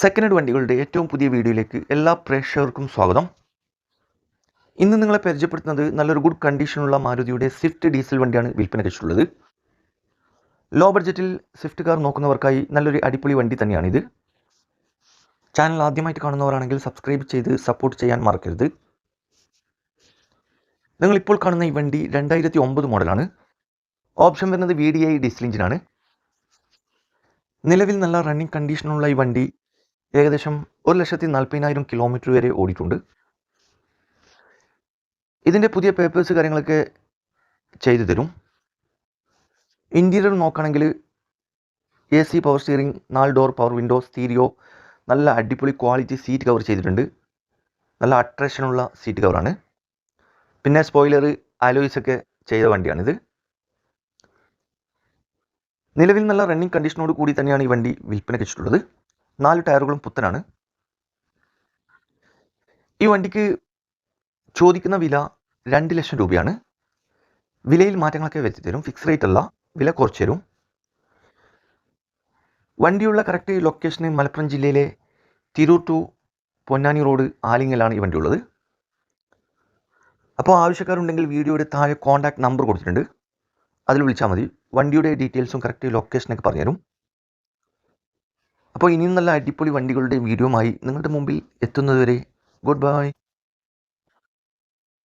Second head വണ്ടികളുടെ ഏറ്റവും പുതിയ വീഡിയോയിലേക്ക് എല്ലാ പ്രേക്ഷകർക്കും സ്വാഗതം. ഇന്ന് നിങ്ങളെ പരിചയപ്പെടുത്തുന്നത് നല്ലൊരു ഗുഡ് കണ്ടീഷനുള്ള മാരുതിയുടെ സ്വിഫ്റ്റ് ഡീസൽ വണ്ടിയാണ് വിൽപ്പന കഴിച്ചിട്ടുള്ളത് ലോ ബഡ്ജറ്റിൽ സ്വിഫ്റ്റ് കാർ നോക്കുന്നവർക്കായി നല്ലൊരു അടിപൊളി വണ്ടി തന്നെയാണിത്. ചാനൽ ആദ്യമായിട്ട് കാണുന്നവരാണെങ്കിൽ സബ്സ്ക്രൈബ് ചെയ്ത് സപ്പോർട്ട് ചെയ്യാൻ മറക്കരുത്. നിങ്ങളിപ്പോൾ കാണുന്ന ഈ വണ്ടി രണ്ടായിരത്തി ഒമ്പത് മോഡലാണ് ഓപ്ഷൻ വരുന്നത് വി ഡി ഐ ഡീസൽ എഞ്ചിനാണ് നിലവിൽ നല്ല റണ്ണിങ് കണ്ടീഷനുള്ള ഈ വണ്ടി ഏകദേശം ഒരു ലക്ഷത്തി നാൽപ്പതിനായിരം കിലോമീറ്റർ വരെ ഓടിയിട്ടുണ്ട്. ഇതിന്റെ പുതിയ പേപ്പേഴ്സ് കാര്യങ്ങളൊക്കെ ചെയ്തു തരും. ഇന്റീരിയർ നോക്കുകയാണെങ്കിൽ എ സി പവർ സ്റ്റിയറിംഗ് നാല് ഡോർ പവർ വിൻഡോ സ്റ്റീരിയോ നല്ല അടിപൊളി ക്വാളിറ്റി സീറ്റ് കവർ ചെയ്തിട്ടുണ്ട്. നല്ല അട്രാക്ഷനുള്ള സീറ്റ് കവറാണ് പിന്നെ സ്പോയിലർ അലോയ്സ് ഒക്കെ ചെയ്ത വണ്ടിയാണിത്. നിലവിൽ നല്ല റണ്ണിങ് കണ്ടീഷനോട് കൂടി തന്നെയാണ് ഈ വണ്ടി വിൽപ്പന വെച്ചിട്ടുള്ളത്. നാല് ടയറുകളും പുത്തനാണ്. ഈ വണ്ടിക്ക് ചോദിക്കുന്ന വില രണ്ട് ലക്ഷം രൂപയാണ്. വിലയിൽ മാറ്റങ്ങളൊക്കെ വരുത്തി തരും. ഫിക്സ് റേറ്റ് അല്ല വില കുറച്ച് തരും. വണ്ടിയുള്ള കറക്റ്റ് ലൊക്കേഷന് മലപ്പുറം ജില്ലയിലെ തിരൂർ ടു പൊന്നാനി റോഡ് ആലിങ്ങലാണ് ഈ വണ്ടിയുള്ളത്. അപ്പോൾ ആവശ്യക്കാരുണ്ടെങ്കിൽ വീഡിയോയുടെ താഴെ കോൺടാക്ട് നമ്പർ കൊടുത്തിട്ടുണ്ട്. അതിൽ വിളിച്ചാൽ മതി. വണ്ടിയുടെ ഡീറ്റെയിൽസും കറക്റ്റ് ലൊക്കേഷനൊക്കെ പറഞ്ഞുതരും. അപ്പോൾ ഇനിയും നല്ല അടിപൊളി വണ്ടികളുടെ വീഡിയോയുമായി നിങ്ങളുടെ മുമ്പിൽ എത്തുന്നതുവരെ ഗുഡ് ബൈ.